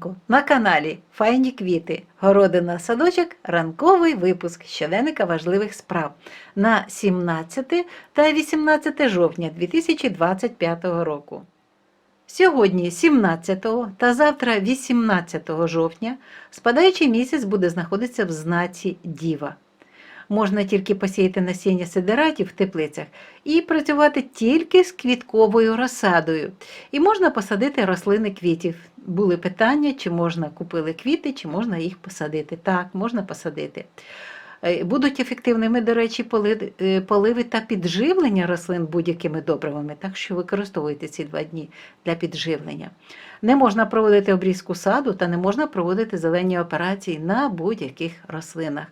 ранку на каналі Файні квіти, городина садочок, ранковий випуск щоденника важливих справ на 17 та 18 жовтня 2025 року. Сьогодні, 17 та завтра, 18 жовтня, спадаючий місяць буде знаходитися в знаці Діва. Можна тільки посіяти насіння сидератів в теплицях і працювати тільки з квітковою розсадою. І можна посадити рослини квітів. Були питання, чи можна купили квіти, чи можна їх посадити. Так, можна посадити. Е, Будуть ефективними, до речі, е, поливи та підживлення рослин будь-якими добривами, так що використовуйте ці два дні для підживлення. Не можна проводити обрізку саду та не можна проводити зелені операції на будь-яких рослинах.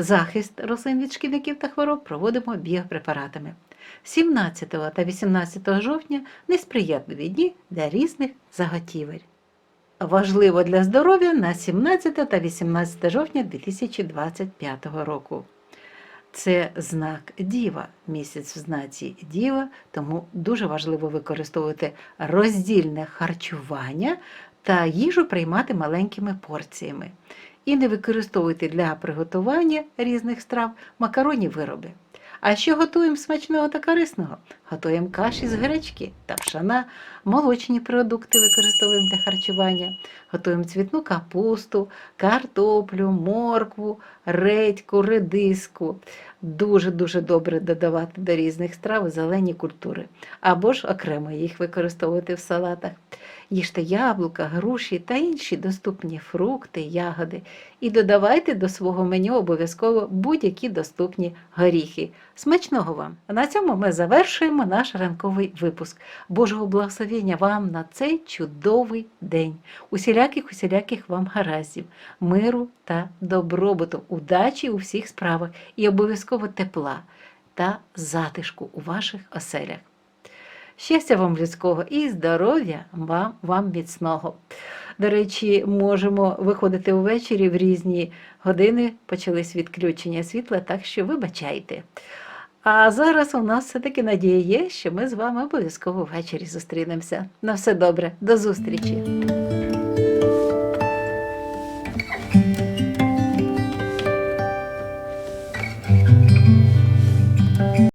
Захист рослин від шкідників та хвороб проводимо біопрепаратами. 17 та 18 жовтня несприятливі дні для різних заготівель. Важливо для здоров'я на 17 та 18 жовтня 2025 року. Це знак Діва, місяць в знаці Діва, тому дуже важливо використовувати роздільне харчування та їжу приймати маленькими порціями. І не використовуйте для приготування різних страв макаронні вироби. А що готуємо смачного та корисного? Готуємо каші з гречки та пшана, молочні продукти використовуємо для харчування, готуємо цвітну капусту, картоплю, моркву, редьку, редиску. Дуже-дуже добре додавати до різних страв зелені культури, або ж окремо їх використовувати в салатах. Їжте яблука, груші та інші доступні фрукти, ягоди. І додавайте до свого меню обов'язково будь-які доступні горіхи. Смачного вам! На цьому ми завершуємо наш ранковий випуск. Божого благословення вам на цей чудовий день. Усіляких усіляких вам гараздів, миру та добробуту, удачі у всіх справах і обов'язково тепла та затишку у ваших оселях. Щастя вам людського і здоров'я вам, вам міцного. До речі, можемо виходити увечері в різні години, почались відключення світла, так що вибачайте. А зараз у нас все-таки надія є, що ми з вами обов'язково ввечері зустрінемося. На все добре, до зустрічі!